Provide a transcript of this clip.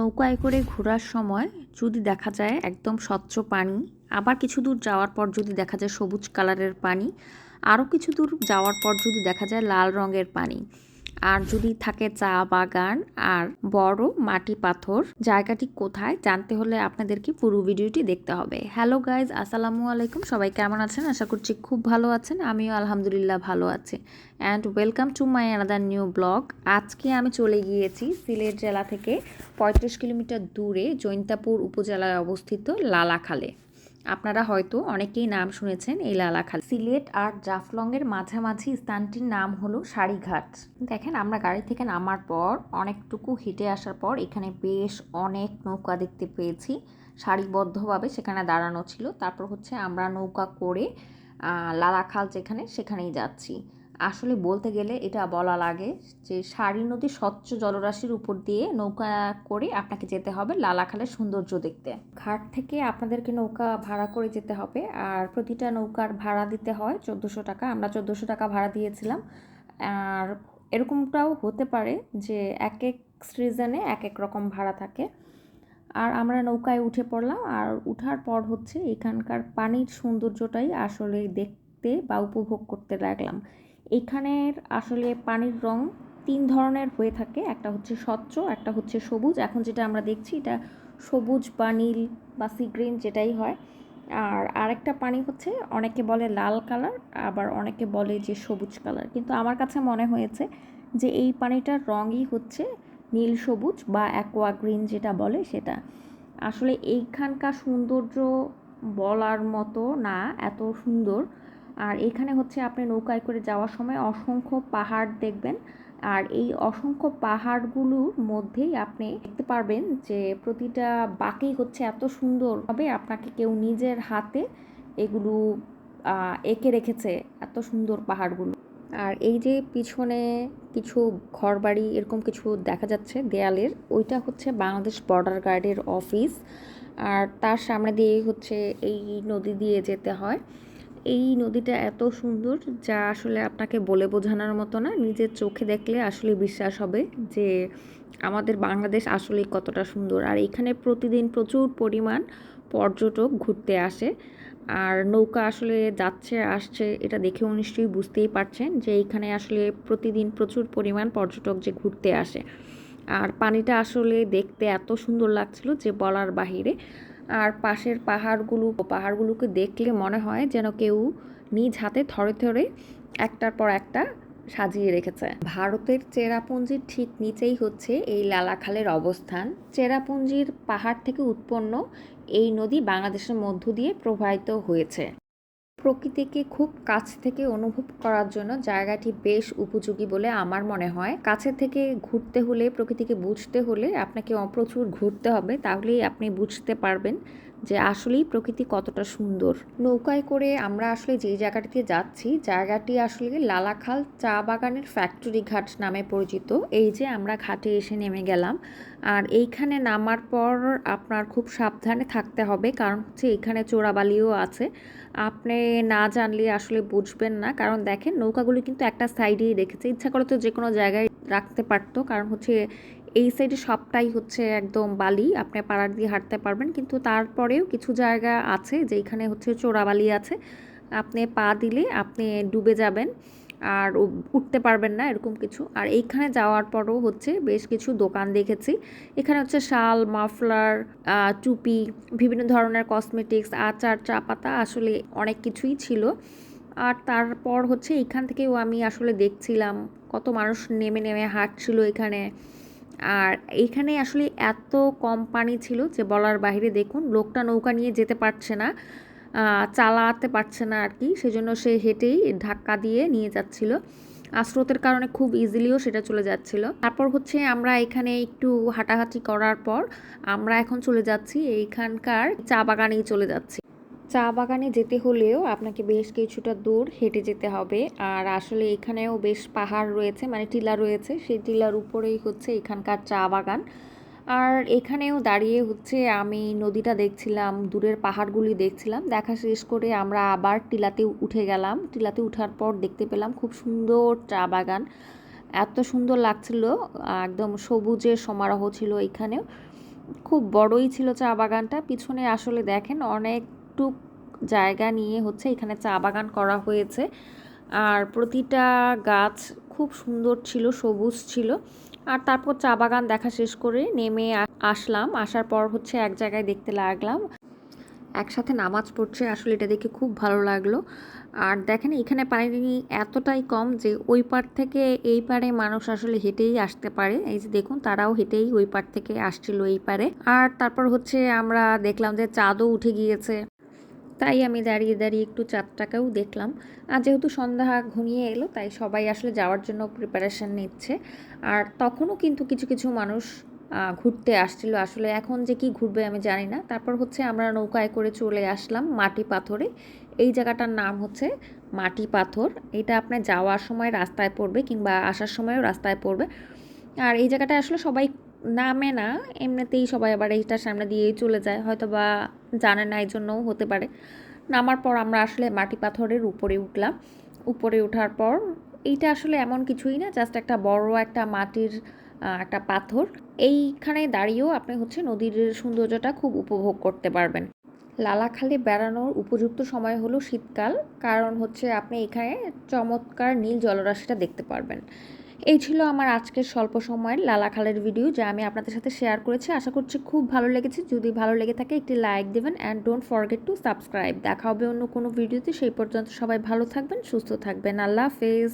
নৌকায় করে ঘোরার সময় যদি দেখা যায় একদম স্বচ্ছ পানি, আবার কিছু দূর যাওয়ার পর যদি দেখা যায় সবুজ কালারের পানি, আরও কিছু দূর যাওয়ার পর যদি দেখা যায় লাল রঙের পানি আর যদি থাকে চা বাগান আর বড় মাটি পাথর, জায়গাটি কোথায় জানতে হলে আপনাদেরকে পুরো ভিডিওটি দেখতে হবে। হ্যালো গাইজ আসসালামু আলাইকুম। সবাই কেমন আছেন? আশা করছি খুব ভালো আছেন। আমিও আলহামদুলিল্লাহ ভালো আছি। And welcome to my another new blog আজকে আমি চলে গিয়েছি সিলেট জেলা থেকে পঁয়ত্রিশ কিলোমিটার দূরে জৈন্তাপুর উপজেলায় অবস্থিত লালাখালে। আপনারা হয়তো অনেকেই নাম শুনেছেন এই লালাখাল সিলেট আর জাফলংয়ের মাঝামাঝি স্থানটির নাম হলো সারিঘাট। দেখেন, আমরা গাড়ি থেকে নামার পর, অনেকটুকু হেঁটে আসার পর, এখানে বেশ অনেক নৌকা দেখতে পেয়েছি। সারিবদ্ধভাবে সেখানে দাঁড়ানো ছিল। তারপর হচ্ছে আমরা নৌকা করে লালাখাল যেখানে, সেখানেই যাচ্ছি। আসলে বলতে গেলে এটা বলা লাগে যে সারি নদী স্বচ্ছ জলরাশির উপর দিয়ে নৌকা করে আপনাকে যেতে হবে লালাখালের সৌন্দর্য দেখতে। ঘাট থেকে আপনাদেরকে নৌকা ভাড়া করে যেতে হবে আর প্রতিটা নৌকার ভাড়া দিতে হয় চোদ্দোশো টাকা। আমরা চোদ্দোশো টাকা ভাড়া দিয়েছিলাম। আর এরকমটাও হতে পারে যে এক এক সিজনে এক এক রকম ভাড়া থাকে। আর আমরা নৌকায় উঠে পড়লাম আর উঠার পর হচ্ছে এখানকার পানির সৌন্দর্যটাই আসলে দেখতে বা উপভোগ করতে লাগলাম। এখানের আসলে পানির রং তিন ধরনের হয়ে থাকে। একটা হচ্ছে স্বচ্ছ, একটা হচ্ছে সবুজ। এখন যেটা আমরা দেখছি এটা সবুজ বা নীল বা সি গ্রিন যেটাই হয়। আর আরেকটা পানি হচ্ছে অনেকে বলে লাল কালার, আবার অনেকে বলে যে সবুজ কালার। কিন্তু আমার কাছে মনে হয়েছে যে এই পানিটার রঙই হচ্ছে নীল সবুজ বা অ্যাকোয়া গ্রিন যেটা বলে সেটা। আসলে এইখানকার সৌন্দর্য বলার মতো না, এত সুন্দর। আর এখানে হচ্ছে আপনি নৌকায় করে যাওয়ার সময় অসংখ্য পাহাড় দেখবেন। আর এই অসংখ্য পাহাড়গুলোর মধ্যেই আপনি দেখতে পারবেন যে প্রতিটা বাকি হচ্ছে এত সুন্দর হবে আপনাকে কেউ নিজের হাতে এগুলো এঁকে রেখেছে এত সুন্দর পাহাড়গুলো। আর এই যে পিছনে কিছু ঘরবাড়ি এরকম কিছু দেখা যাচ্ছে দেয়ালের, ওইটা হচ্ছে বাংলাদেশ বর্ডার গার্ডের অফিস। আর তার সামনে দিয়ে হচ্ছে এই নদী দিয়ে যেতে হয়। এই নদীটা এত সুন্দর যা আসলে আপনাকে বলে বোঝানোর মতো না। নিজের চোখে দেখলে আসলে বিশ্বাস হবে যে আমাদের বাংলাদেশ আসলেই কতটা সুন্দর। আর এখানে প্রতিদিন প্রচুর পরিমাণ পর্যটক ঘুরতে আসে। আর নৌকা আসলে যাচ্ছে, আসছে, এটা দেখেও নিশ্চয়ই বুঝতেই পারছেন যে এইখানে আসলে প্রতিদিন প্রচুর পরিমাণ পর্যটক যে ঘুরতে আসে। আর পানিটা আসলে দেখতে এত সুন্দর লাগছিল যে বলার বাহিরে। আর পাশের পাহাড়গুলো, পাহাড়গুলোকে দেখলে মনে হয় যেন কেউ নিজ হাতে থরে থরে একটার পর একটা সাজিয়ে রেখেছে। ভারতের চেরাপুঞ্জির ঠিক নিচেই হচ্ছে এই লালাখালের অবস্থান। চেরাপুঞ্জির পাহাড় থেকে উৎপন্ন এই নদী বাংলাদেশের মধ্য দিয়ে প্রবাহিত হয়েছে। প্রকৃতিকে খুব কাছ থেকে অনুভব করার জন্য জায়গাটি বেশ উপযোগী বলে আমার মনে হয়। কাছে থেকে ঘুরতে হলে, প্রকৃতিকে বুঝতে হলে আপনাকে প্রচুর ঘুরতে হবে, তাহলেই আপনি বুঝতে পারবেন যে আসলেই প্রকৃতি কতটা সুন্দর। নৌকায় করে আমরা আসলে যে জায়গাটিতে যাচ্ছি, জায়গাটি আসলে লালাখাল চা বাগানের ফ্যাক্টরি ঘাট নামে পরিচিত। এই যে আমরা ঘাটে এসে নেমে গেলাম। আর এইখানে নামার পর আপনার খুব সাবধানে থাকতে হবে, কারণ হচ্ছে এখানে চোরাবালিও আছে। আপনি না জানলে আসলে বুঝবেন না, কারণ দেখেন নৌকাগুলি কিন্তু একটা সাইডেই রেখেছে। ইচ্ছা করে তো যে কোনো জায়গায় রাখতে পারতো, কারণ হচ্ছে এই সাইডে সবটাই হচ্ছে একদম বালি, আপনি পাড়ার দিয়ে হাঁটতে পারবেন, কিন্তু তারপরেও কিছু জায়গা আছে যেখানে হচ্ছে চোরাবালি আছে। আপনি পা দিলে আপনি ডুবে যাবেন আর উঠতে পারবেন না এরকম কিছু। আর এইখানে যাওয়ার পরও হচ্ছে বেশ কিছু দোকান দেখেছি। এখানে হচ্ছে শাল, মাফলার টুপি, বিভিন্ন ধরনের কসমেটিক্স আচার চা পাতা আসলে অনেক কিছুই ছিল। আর তারপর হচ্ছে এখান থেকেও আমি আসলে দেখছিলাম কত মানুষ নেমে নেমে হাঁটছিল এখানে। আর এইখানে আসলে এত কম পানি ছিল যে বলার বাহিরে দেখুন, লোকটা নৌকা নিয়ে যেতে পারছে না চালাতে পারছে না আর কি। সেজন্য সে হেঁটেই ধাক্কা দিয়ে নিয়ে যাচ্ছিল। আর স্রোতের কারণে খুব ইজিলিও সেটা চলে যাচ্ছিল। তারপর হচ্ছে আমরা এখানে একটু হাঁটাহাঁটি করার পর আমরা এখন চলে যাচ্ছি এইখানকার চা বাগানেই চলে যাচ্ছি। চা বাগানে যেতে হলেও আপনাকে বেশ কিছুটা দূর হেঁটে যেতে হবে। আর আসলে এখানেও বেশ পাহাড় রয়েছে মানে টিলা রয়েছে। সেই টিলার উপরেই হচ্ছে এখানকার চা বাগান। আর এখানেও দাঁড়িয়ে হচ্ছে আমি নদীটা দেখছিলাম, দূরের পাহাড়গুলি দেখছিলাম। দেখা শেষ করে আমরা আবার টিলাতে উঠে গেলাম। টিলাতে উঠার পর দেখতে পেলাম খুব সুন্দর চা বাগান। এত সুন্দর লাগছিল, একদম সবুজের সমারোহ ছিল এখানেও। খুব বড়ই ছিল চা বাগানটা। পিছনে আসলে দেখেন অনেকটুক জায়গা নিয়ে হচ্ছে এখানে চা বাগান করা হয়েছে। আর প্রতিটা গাছ খুব সুন্দর ছিল, সবুজ ছিল। আর তারপর চা বাগান দেখা শেষ করে নেমে আসলাম। আসার পর হচ্ছে এক জায়গায় দেখতে লাগলাম। একসাথে নামাজ পড়ছে, আসলে এটা দেখে খুব ভালো লাগল। আর দেখেন, এখানে পানি এতটাই কম যে ওই পার থেকে এই পারে মানুষ আসলে হেঁটেই আসতে পারে। এই যে দেখুন, তারাও হেঁটেই ওই পার থেকে আসছিল এই পারে। আর তারপর হচ্ছে আমরা দেখলাম যে চাঁদও উঠে গিয়েছে। তাই আমি দাঁড়িয়ে দাঁড়িয়ে একটু চাঁদটাকেও দেখলাম। আর যেহেতু সন্ধ্যা ঘনিয়ে এলো, তাই সবাই আসলে যাওয়ার জন্য প্রিপারেশন নিচ্ছে। আর তখনও কিন্তু কিছু কিছু মানুষ ঘুরতে আসছিল। আসলে এখন যে কি ঘুরবে আমি জানি না। তারপর হচ্ছে আমরা নৌকায় করে চলে আসলাম মাটি পাথরে। এই জায়গাটার নাম হচ্ছে মাটি পাথর। এটা আপনার যাওয়ার সময় রাস্তায় পড়বে কিংবা আসার সময়ও রাস্তায় পড়বে। আর এই জায়গাটা আসলে সবাই নামে না, এমনিতেই সবাই আবার এইটার সামনে দিয়েই চলে যায়। হয়তো বা জানে না এই জন্যও হতে পারে। নামার পর আমরা আসলে মাটি পাথরের উপরে উঠলাম। উপরে ওঠার পর এইটা আসলে এমন কিছুই না জাস্ট একটা বড় একটা মাটির একটা পাথর। এইখানে দাঁড়িয়েও আপনি হচ্ছে নদীর সৌন্দর্যটা খুব উপভোগ করতে পারবেন। লালাখালে বেড়ানোর উপযুক্ত সময় হলো শীতকাল, কারণ হচ্ছে আপনি এখানে চমৎকার নীল জলরাশিটা দেখতে পারবেন। এই ছিল আমার আজকের স্বল্প সময়ের লালাখালের ভিডিও যা আমি আপনাদের সাথে শেয়ার করেছি। আশা করছি খুব ভালো লেগেছে। যদি ভালো লেগে থাকে, একটি লাইক দেবেন and don't forget to subscribe দেখা হবে অন্য কোনো ভিডিওতে সেই পর্যন্ত সবাই ভালো থাকবেন, সুস্থ থাকবেন। আল্লাহ হাফেজ।